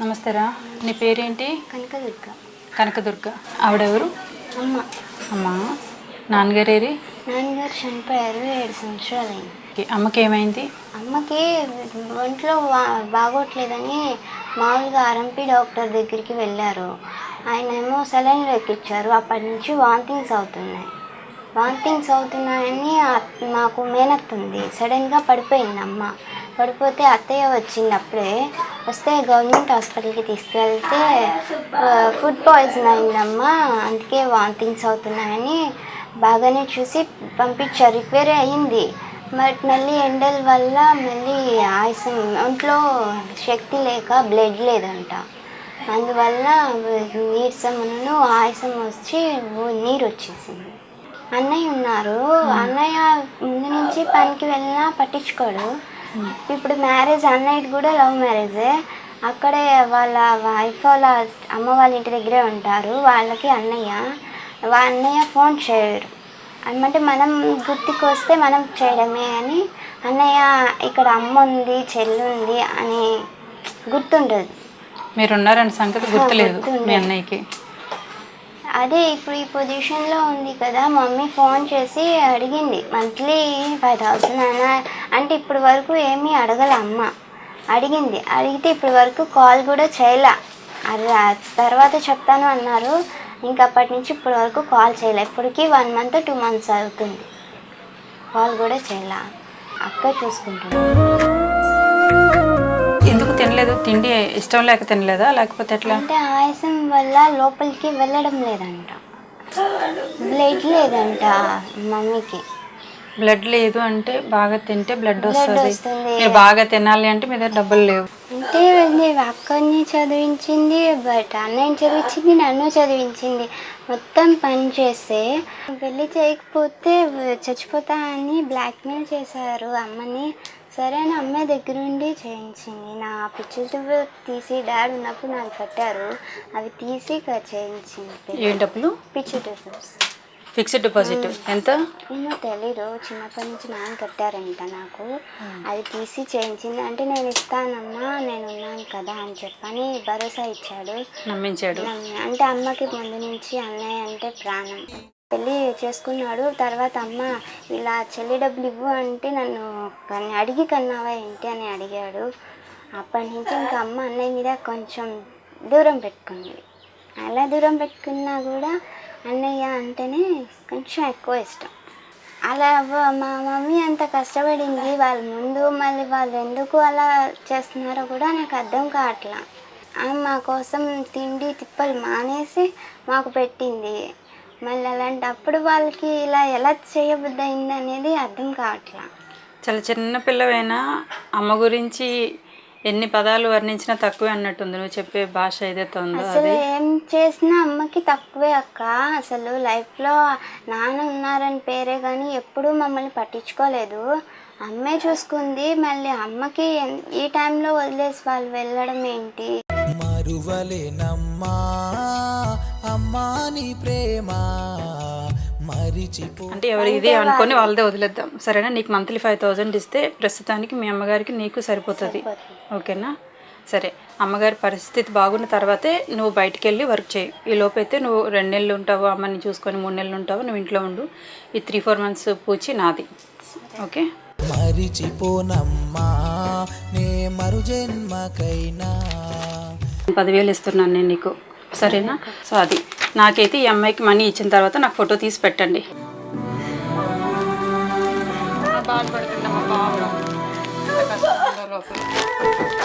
నమస్తేరా నీ పేరేంటి? కనకదుర్గ. కనకదుర్గ. ఆవిడెవరు? అమ్మ. అమ్మా. నాన్నగారేరి నాన్నగారు చనిపోయారు ఏడు సంవత్సరాలు అయింది అమ్మకి ఏమైంది అమ్మకి ఒంట్లో బాగోట్లేదని మామూలుగా ఆర్ఎంపీ డాక్టర్ దగ్గరికి వెళ్ళారు. ఆయన ఏమో సెలైన్లు ఎక్కించారు. అప్పటి నుంచి వాంతింగ్స్ అవుతున్నాయి. వాంతింగ్స్ అవుతున్నాయని మాకు మేనత్తుంది. సడన్గా పడిపోయింది అమ్మ. పడిపోతే అత్తయ్య వచ్చింది అప్పుడే. వస్తే గవర్నమెంట్ హాస్పిటల్కి తీసుకెళ్తే ఫుడ్ పాయిజన్ అయిందమ్మా అందుకే వాంతింగ్స్ అవుతున్నాయని బాగానే చూసి పంపించారు. రిక్వైరీ అయ్యింది. బట్ మళ్ళీ ఎండల వల్ల మళ్ళీ ఆయాసం ఒంట్లో శక్తి లేక బ్లడ్ లేదంట. అందువల్ల నీరసమును ఆయాసం వచ్చి నీరు వచ్చేసింది అన్నయ్య ఉన్నారు. అన్నయ్య ముందు నుంచి పనికి వెళ్ళినా పట్టించుకోడు. ఇప్పుడు మ్యారేజ్ అన్నయ్యది కూడా లవ్ మ్యారేజే. అక్కడే వాళ్ళ వైఫ్ వాళ్ళ అమ్మ వాళ్ళ ఇంటి దగ్గరే ఉంటారు. వాళ్ళకి అన్నయ్య. వా అన్నయ్య ఫోన్ చేయరు అంటే మనం గుర్తుకొస్తే మనం చేయడమే అని అన్నయ్య ఇక్కడ అమ్మ ఉంది చెల్లి ఉంది అని గుర్తుండదు. మీరున్నారని సంగతి గుర్తులేదు. మీ అన్నయ్యకి. అదే ఇప్పుడు ఈ పొజిషన్లో ఉంది కదా మమ్మీ ఫోన్ చేసి అడిగింది మంత్లీ ఫైవ్ థౌసండ్ అయినా అంటే ఇప్పటి వరకు ఏమీ అడగల అమ్మ. అడిగింది అడిగితే ఇప్పటి వరకు కాల్ కూడా చేయలే. అది తర్వాత చెప్తాను అన్నారు. ఇంకా అప్పటి నుంచి ఇప్పటి వరకు కాల్ చేయలే ఇప్పటికి వన్ మంత్ టూ మంత్స్ అవుతుంది. కాల్ కూడా చేయలే. అక్క చూసుకుంటున్నాను తినలేదు. తిండి ఇష్టం లేక తినలేదా? లేకపోతే ఎట్లా? అంటే ఆయాసం వల్ల లోపలికి వెళ్ళడం లేదంట. బ్లడ్ లేదంట మమ్మీకి. బ్లడ్ లేదు అంటే బాగా తింటే బ్లడ్ వస్తుంది. మీరు బాగా తినాలి అంటే మీ దగ్గర డబ్బులు లేవు. అంటే అక్కడిని చదివించింది బట్ అన్నయ్యని చదివించింది నన్ను చదివించింది. మొత్తం పని చేస్తే పెళ్ళి చేయకపోతే చచ్చిపోతా అని బ్లాక్మెయిల్ చేశారు అమ్మని. సరే అని అమ్మాయి దగ్గర ఉండి చేయించింది. నా పిక్చర్స్ తీసి డాడ్ ఉన్నప్పుడు నాకు కట్టారు. అవి తీసి చేయించింది. ఏం డబ్బులు? Tiffins fixed deposit. ఎంత? ఏమో తెలీదు. చిన్నప్పటి నుంచి నాన్న కట్టారంట నాకు. అది తీసి చేయించింది. అంటే నేను ఇస్తానమ్మా నేను ఉన్నాను కదా అని చెప్పని భరోసా ఇచ్చాడు. నమ్మించాడు. అంటే అమ్మకి ముందు నుంచి అన్నయ్య అంటే ప్రాణం. పెళ్ళి చేసుకున్నాడు. తర్వాత అమ్మ ఇలా చెల్లి డబ్బులు ఇవ్వు అంటే నన్ను కన్- అడిగి కన్నావా ఏంటి? అని అడిగాడు. అప్పటి నుంచి ఇంకా అమ్మ అన్నయ్య మీద కొంచెం దూరం పెట్టుకుంది. అలా దూరం పెట్టుకున్నా కూడా అన్నయ్య అంటేనే కొంచెం ఎక్కువ ఇష్టం. అలా మా మమ్మీ అంత కష్టపడింది. వాళ్ళ ముందు మళ్ళీ వాళ్ళు ఎందుకు అలా చేస్తున్నారో కూడా నాకు అర్థం కావట్లా. ఆమె మా కోసం తిండి తిప్పలు మానేసి మాకు పెట్టింది. మళ్ళీ అలాంటప్పుడు వాళ్ళకి ఇలా ఎలా చేయబుద్ధి అయింది అనేది అర్థం కావట్లా. చాలా చిన్న పిల్లవైనా అమ్మ గురించి ఎన్ని పదాలు వర్ణించినా తక్కువే అన్నట్టుంది. నువ్వు చెప్పే భాష ఏదైతే ఉందో అసలు అది. ఏం చేసినా అమ్మకి తక్కువే అక్క. అసలు లైఫ్లో నాన్న ఉన్నారని పేరే కానీ ఎప్పుడూ మమ్మల్ని పట్టించుకోలేదు. అమ్మే చూసుకుంది. మళ్ళీ అమ్మకి ఈ టైంలో వదిలేసి వాళ్ళు వెళ్ళడం ఏంటి? మరువలేనమ్మా అమ్మా నీ ప్రేమ. అంటే ఎవరు ఇది అనుకొని వాళ్ళదే వదిలేద్దాం. సరేనా? నీకు మంత్లీ ఫైవ్ థౌజండ్ ఇస్తే ప్రస్తుతానికి మీ అమ్మగారికి నీకు సరిపోతుంది. ఓకేనా? సరే అమ్మగారి పరిస్థితి బాగున్న తర్వాతే నువ్వు బయటికి వెళ్ళి వర్క్ చేయి. ఈ లోపైతే నువ్వు రెండు నెలలు ఉంటావు అమ్మని చూసుకొని మూడు నెలలు ఉంటావు నువ్వు ఇంట్లో ఉండు. ఈ త్రీ ఫోర్ మంత్స్ పూచి నాది. ఓకే? మరిచిపోనమ్మా నే మరు జన్మకైనా పదివేలు ఇస్తున్నాను నేను నీకు. సరేనా? సో అది. నాకైతే ఈ అమ్మాయికి మనీ ఇచ్చిన తర్వాత నాకు ఫోటో తీసి పెట్టండి. పోయే